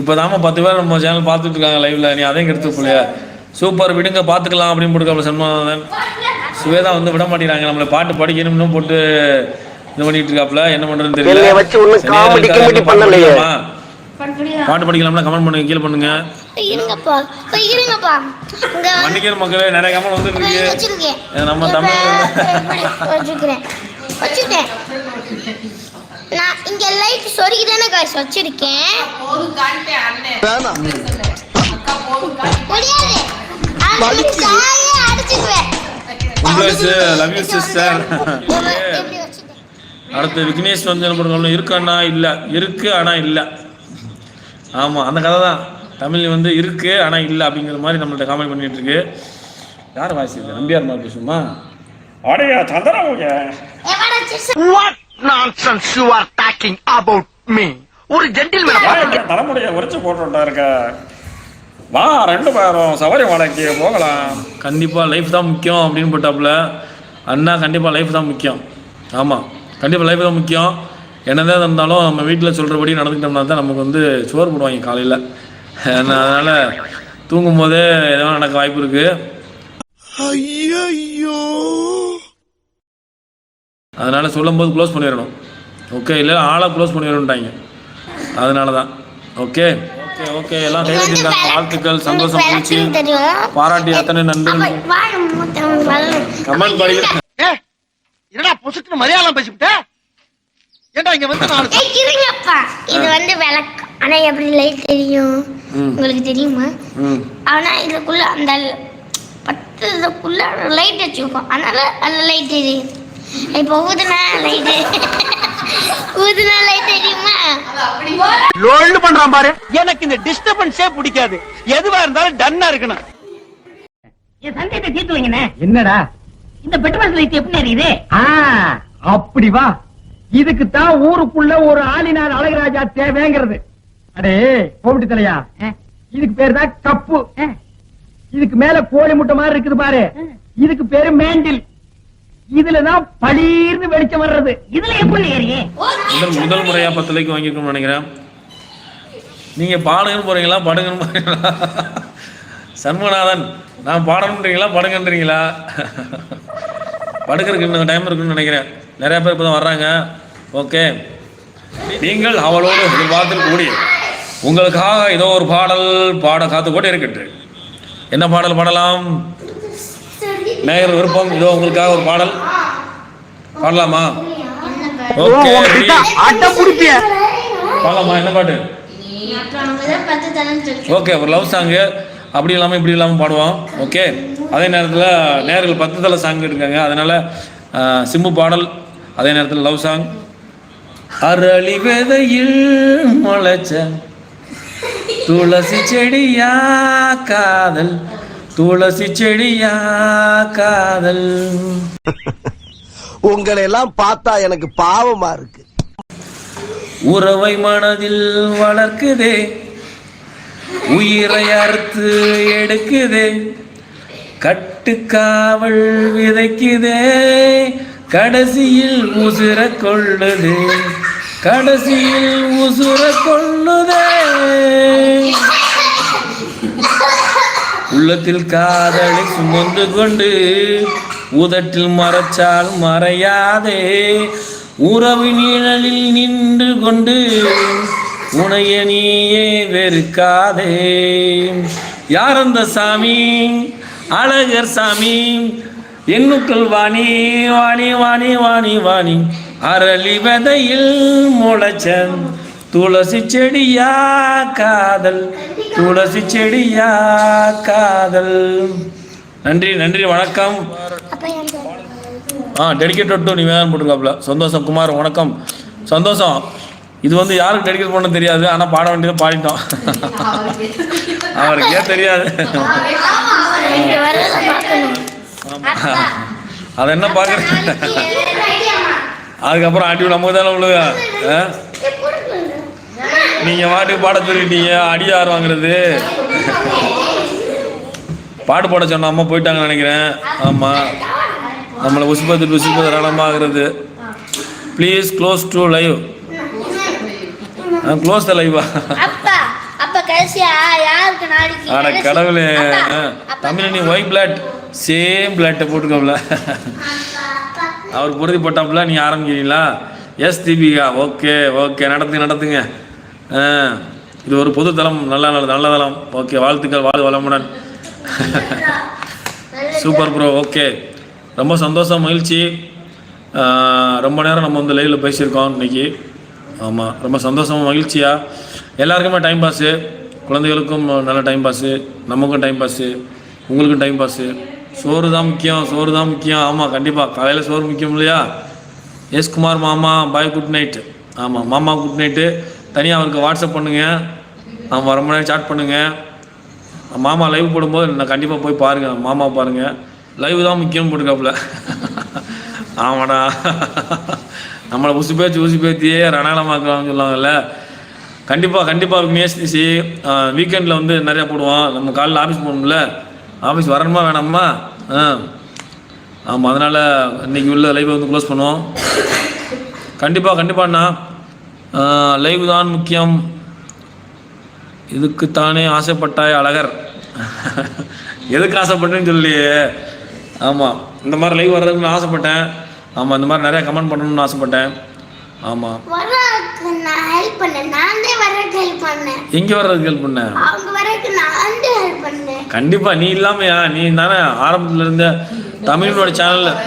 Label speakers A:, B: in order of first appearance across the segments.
A: இப்போ பத்து பேர் நம்ம சேனல் பார்த்துட்டு இருக்காங்க லைவ்ல நீ அதையும் எடுத்து போலியா சூப்பர் விடுங்க பார்த்துக்கலாம் அப்படின்னு போட்டுருக்காங்க சண்முகநாதன் சுவேதா வந்து விட மாட்டேங்கிறாங்க. நம்மளை பாட்டு படிக்கணும்னு போட்டு இது பண்ணிட்டு இருக்காப்ல என்ன பண்றதுன்னு தெரியல. பாட்டு பாட்டு படிக்கலாம்னா கமெண்ட் பண்ணுங்க கீழே பண்ணுங்க. மன்னிக்கிற மக்களே நிறைய கமெண்ட் வந்துட்டு
B: வந்து
A: இருக்கு நம்ம தமிழ்
B: வச்சுக்கிறேன் வச்சுட்டேன் நான் இங்க லைட் சொருகி தானே காசு வச்சிருக்கேன்
A: அடுத்து விக்னேஷ் வந்து என்ன அண்ணா இல்லை. இருக்கு ஆனால் இல்லை. ஆமாம் அந்த கதை தான் தமிழ் வந்து இருக்கு ஆனால் இல்லை அப்படிங்கிற மாதிரி நம்மள்ட்ட காமெண்ட் பண்ணிட்டு இருக்கு. யார் இல்லை நம்பியார் மாதிரி பேசுமா அடையா
C: What? Nonsense you are talking about me? ஒரு ஜென்டில்மேன்
A: தலைமுடிய உரைச்சு போட்டுட்டா இருக்க. வா ரெண்டு பேரும் சபரி மலைக்கு போகலாம். கண்டிப்பாக லைஃப் தான் முக்கியம் அப்படின்னு போட்டாப்புல. அண்ணா கண்டிப்பாக லைஃப் தான் முக்கியம். ஆமாம் கண்டிப்பாக லைஃப் தான் முக்கியம். என்னதான் இருந்தாலும் நம்ம வீட்டில் சொல்கிறபடி நடந்துக்கிட்டோம்னா தான் நமக்கு வந்து சோறு போடுவாங்க காலையில். அதனால் தூங்கும் போதே எதனா நடக்க வாய்ப்பு இருக்குது
C: ஐயோ
A: அதனால் சொல்லும்போது க்ளோஸ் பண்ணிடணும். ஓகே இல்லை ஆளை க்ளோஸ் பண்ணிடணுன்ட்டாங்க அதனால தான் ஓகே ஓகே ஓகே எல்லாம் கை வச்சிருக்காங்க வாழ்த்துக்கள் சந்தோஷம் மகிழ்ச்சி.
B: தெரியும்?
A: பாராட்டி அத்தனை
B: மூத்தம்
A: கமெண்ட்
C: என்னடா பொசுக்கு மலையாளம் பேசிவிட்ட? ஏன்டா இங்க வந்து நான்
B: இது வந்து விளக்கு. ஆனா எப்படி லைட் தெரியும். உங்களுக்கு தெரியுமா? ஆனா இதுக்குள்ள அந்த பத்து இதுக்குள்ள லைட் வச்சிருக்கோம். அதனால அந்த லைட் தெரியும். இப்போ ஊதுனா லைட் ஊதுனா லைட் தெரியுமா?
C: லோல்டு பண்றான் பாரு. எனக்கு இந்த டிஸ்டர்பன்ஸே பிடிக்காது. எதுவா இருந்தாலும் டன்னா இருக்கணும்.
D: என் சந்தேகத்தை தீர்த்து வைங்கண்ணே.
E: என்னடா?
D: இந்த பெட்ரோல் லைட் எப்படி எரியுது
E: ஆ அப்படி வா. இதுக்கு தான் ஊருக்குள்ள ஒரு ஆளினார் அழகராஜா தேவைங்கிறது. அடே கோமிட்டி தலையா. இதுக்கு பேரு தான் கப்பு. இதுக்கு மேல கோழி முட்டை மாதிரி இருக்குது பாரு. இதுக்கு பேரு மேண்டில். இதுலதான் பளீர்னு வெளிச்சம் வர்றது.
D: இதுல எப்படி ஏறியே.
A: முதல் முதல் முறையா பத்து லைக் வாங்கியிருக்கணும்னு நினைக்கிறேன். நீங்க பாடுங்கன்னு போறீங்களா படுங்கன்னு போறீங்களா? சண்முகநாதன் நான் பாடணுன்றீங்களா படுங்கன்றீங்களா? படுக்கிறதுக்கு இன்னும் டைம் இருக்குன்னு நினைக்கிறேன். நிறைய பேர் இப்போ தான் வர்றாங்க. ஓகே நீங்கள் அவளோடு எதிர்பார்த்து கூடி உங்களுக்காக ஏதோ ஒரு பாடல் பாட காத்து கூட இருக்கட்டு என்ன பாடல் பாடலாம்? நேயர் விருப்பம். இதோ உங்களுக்காக ஒரு பாடல். பாடலாமா? ஓகே பாடலாமா? என்ன பாட்டு? ஓகே ஒரு லவ் சாங்கு அப்படி இல்லாமல் இப்படி இல்லாமல் பாடுவோம். ஓகே அதே நேரத்தில் நேர்கள் பத்து தலை சாங் இருக்காங்க அதனால சிம்பு பாடல் அதே நேரத்தில் லவ் சாங் அரளி விதையில் முளைச்ச துளசி செடியா காதல். துளசி செடியா காதல்.
C: உங்களை எல்லாம் பார்த்தா எனக்கு பாவமா இருக்கு.
A: உறவை மனதில் வளர்க்குதே. உயிரை அறுத்து எடுக்குதே. கட்டுக்காவல் விதைக்குதே. கடைசியில் உசுர கொள்ளுதே. கடைசியில் உசுர கொள்ளுதே. உள்ளத்தில் காதலை சுமந்து கொண்டு உதட்டில் மறைச்சால் மறையாதே. உறவு நிழலில் நின்று கொண்டு உனைய நீயே வெறுக்காதே. யார் அந்த சாமி? அழகர் சாமி. எண்ணுக்கள் வாணி வாணி வாணி வாணி வாணி. அரளி விதையில் முளைச்சன் துளசி செடியா காதல் துளசி செடியா காதல். நன்றி நன்றி வணக்கம். ஆ டெடிக்கேட் டு நிவேதன் போட்டிருக்காப்புல. சந்தோஷம் குமார் வணக்கம். சந்தோஷம். இது வந்து யாருக்கு டெடிக்கேட் பண்ண தெரியாது ஆனால் பாட வேண்டியதை பாடிட்டோம். அவருக்கே தெரியாது. அதை என்ன பார்க்குறது அதுக்கப்புறம் அடி நமக்கு தானே விழுக ஆ? நீங்க பாட்டுக்கு பாட சொல்லிட்டீங்க அடி யார் வாங்குறது. பாட்டு பாட சொன்ன அம்மா போயிட்டாங்கன்னு நினைக்கிறேன். ஆமா. நம்மளை உசுப்பத்து உசுப்பது ரணமாகிறது please close to live close the லைவா
B: கடைசி-
A: கடவுளே. தமிழ் நீ ஒயிட் பிளாட் சேம் பிளாட்டை போட்டுக்கோம்ல அவர் பொருதி போட்டாப்புல நீ ஆரம்பிக்கிறீங்களா? எஸ் தீபிகா. ஓகே ஓகே நடத்துங்க நடத்துங்க. இது ஒரு பொது தளம் நல்ல நல்ல நல்ல தளம். ஓகே வாழ்த்துக்கள் வாழ் வளமுடன். Super bro okay. ரொம்ப சந்தோஷம் மகிழ்ச்சி. ரொம்ப நேரம் நம்ம வந்து லைவில் பேசியிருக்கோம் இன்றைக்கி ஆமாம் ரொம்ப சந்தோஷமாக மகிழ்ச்சியாக எல்லாருக்குமே டைம் பாஸு குழந்தைகளுக்கும் நல்ல டைம் பாஸு நமக்கும் டைம் பாஸு உங்களுக்கும் டைம் பாஸு சோறு தான் முக்கியம் சோறு தான் முக்கியம். ஆமாம் கண்டிப்பாக காலையில் சோறு முக்கியம் இல்லையா? எஸ் குமார் மாமா பாய் குட் நைட் ஆமாம் மாமா குட் நைட்டு தனியாக அவருக்கு வாட்ஸ்அப் பண்ணுங்கள் அவன் ரொம்ப நேரம் சாட் பண்ணுங்கள் மாமா லைவ் போடும்போது நான் கண்டிப்பாக போய் பாருங்கள் மாமா பாருங்கள் லைவ் தான் முக்கியம் போட்டுக்காப்புல ஆமாடா. நம்மளை உசு பேச்சு உசு பேத்தியே ரணகலமாக்கலாம்னு சொல்லுவாங்கல்ல கண்டிப்பாக கண்டிப்பாக மேஸ்திசி வீக்கெண்டில் வந்து நிறையா போடுவோம். நம்ம காலையில் ஆஃபீஸ் போகணும்ல. ஆஃபீஸ் வரணுமா வேணாமா? ஆ. ஆமாம் அதனால் இன்றைக்கி உள்ள லைவை வந்து க்ளோஸ் பண்ணுவோம். கண்டிப்பாக கண்டிப்பாண்ணா. லைவ் தான் முக்கியம். இதுக்குத்தானே ஆசைப்பட்டாய் அழகர். எதுக்கு ஆசைப்பட்டேன்னு சொல்லியே ஆமாம் இந்த மாதிரி லைவ் வர்றதுக்கு நான் ஆசைப்பட்டேன். ஆமாம் இந்த மாதிரி நிறையா கமெண்ட் பண்ணணும்னு ஆசைப்பட்டேன். ஆமாம் எங்கே வர்றதுக்கு ஹெல்ப் பண்ணேன். கண்டிப்பாக நீ இல்லாமையா? நீ தானே ஆரம்பத்தில் இருந்த தமிழோட சேனலில்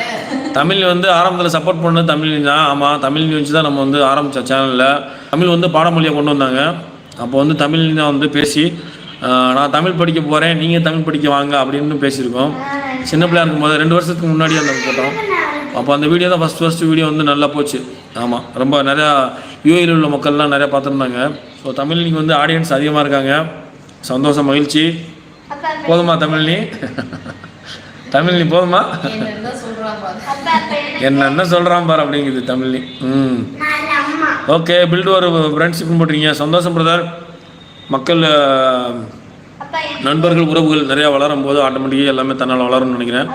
A: தமிழ் வந்து ஆரம்பத்தில் சப்போர்ட் பண்ணது தமிழ் தான். ஆமாம் தமிழ் வச்சு தான் நம்ம வந்து ஆரம்பித்த சேனலில் தமிழ் வந்து பாடமொழியாக கொண்டு வந்தாங்க. அப்போ வந்து தமிழ் தான் வந்து பேசி நான் தமிழ் படிக்க போகிறேன் நீங்கள் தமிழ் படிக்க வாங்க அப்படின்னு பேசியிருக்கோம். சின்ன பிள்ளையா இருக்கும்போது ரெண்டு வருஷத்துக்கு முன்னாடி அந்த போட்டோம். அப்போ அந்த வீடியோ தான் ஃபஸ்ட் ஃபஸ்ட்டு வீடியோ வந்து நல்லா போச்சு. ஆமாம் ரொம்ப நிறையா யூஏயில் உள்ள மக்கள்லாம் நிறையா பார்த்துருந்தாங்க. ஸோ தமிழ் இன்னைக்கு வந்து ஆடியன்ஸ் அதிகமாக இருக்காங்க. சந்தோஷம் மகிழ்ச்சி. போதுமா தமிழ் நீ? தமிழ் நீ போதுமா? என்னென்ன சொல்கிறான் பார் அப்படிங்குது தமிழ்லி. ம். ஓகே பில்டு ஒரு ஃப்ரெண்ட்ஷிப் போட்டிருக்கீங்க. சந்தோஷம் பிரதர் மக்கள் நண்பர்கள் உறவுகள் நிறையா வளரும் போது ஆட்டோமேட்டிக்காக எல்லாமே தன்னால் வளரும்னு நினைக்கிறேன்.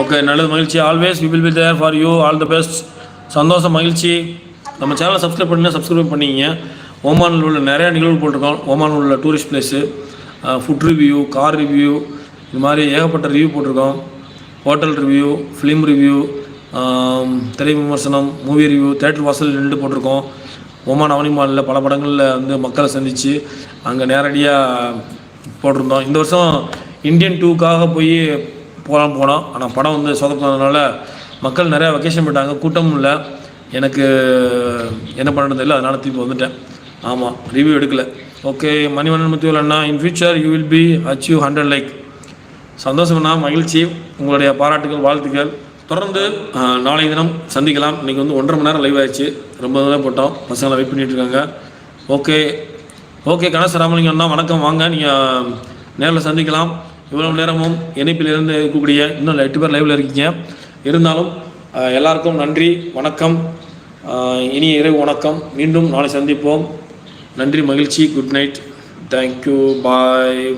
A: ஓகே நல்லது மகிழ்ச்சி. Always we will be there for you all the best சந்தோஷம் மகிழ்ச்சி. நம்ம சேனலை சப்ஸ்கிரைப் பண்ணி சப்ஸ்கிரைப் பண்ணிக்கிங்க. ஓமானில் உள்ள நிறையா நிகழ்வு போட்டிருக்கோம். ஓமானில் உள்ள tourist place food review car review இது மாதிரி ஏகப்பட்ட ரிவ்யூ போட்டிருக்கோம். ஹோட்டல் ரிவ்யூ ஃபிலிம் ரிவ்யூ திரை விமர்சனம் மூவி ரிவ்யூ தேட்டர் வாசல் ரெண்டு போட்டிருக்கோம். ஓமான் அவனி மாலில் பல படங்களில் வந்து மக்களை சந்தித்து அங்கே நேரடியாக போட்டிருந்தோம். இந்த வருஷம் இந்தியன் டூக்காக போய் போகலாம் போனோம். ஆனால் படம் வந்து சொதப்பினதுனால மக்கள் நிறையா வெக்கேஷன் போயிட்டாங்க. கூட்டமும் இல்லை. எனக்கு என்ன பண்ணுறது தெரியல. அதனால் திருப்பி வந்துட்டேன். ஆமாம் ரிவ்யூ எடுக்கல. Okay Manivannan Muthuvel Anna in future you will be achieve hundred like சந்தோஷம்னா மகிழ்ச்சி. உங்களுடைய பாராட்டுகள் வாழ்த்துக்கள். தொடர்ந்து நாளைய நாளை தினம் சந்திக்கலாம். இன்றைக்கி வந்து ஒன்றரை மணி நேரம் லைவ் ஆயிடுச்சு. ரொம்ப தான் போட்டோம். பசங்களை வெயிட் பண்ணிட்டு இருக்காங்க. ஓகே. ஓகே கணேச அண்ணா வணக்கம். வாங்க. நீங்கள் நேரில் சந்திக்கலாம். இவ்வளவு நேரமும் இணைப்பில் இருந்து இருக்கக்கூடிய இன்னும் எட்டு பேர் லைவில் இருக்கீங்க. இருந்தாலும் எல்லாருக்கும் நன்றி வணக்கம். இனிய இரவு வணக்கம். மீண்டும் நாளை சந்திப்போம். நன்றி மகிழ்ச்சி. Good night thank you bye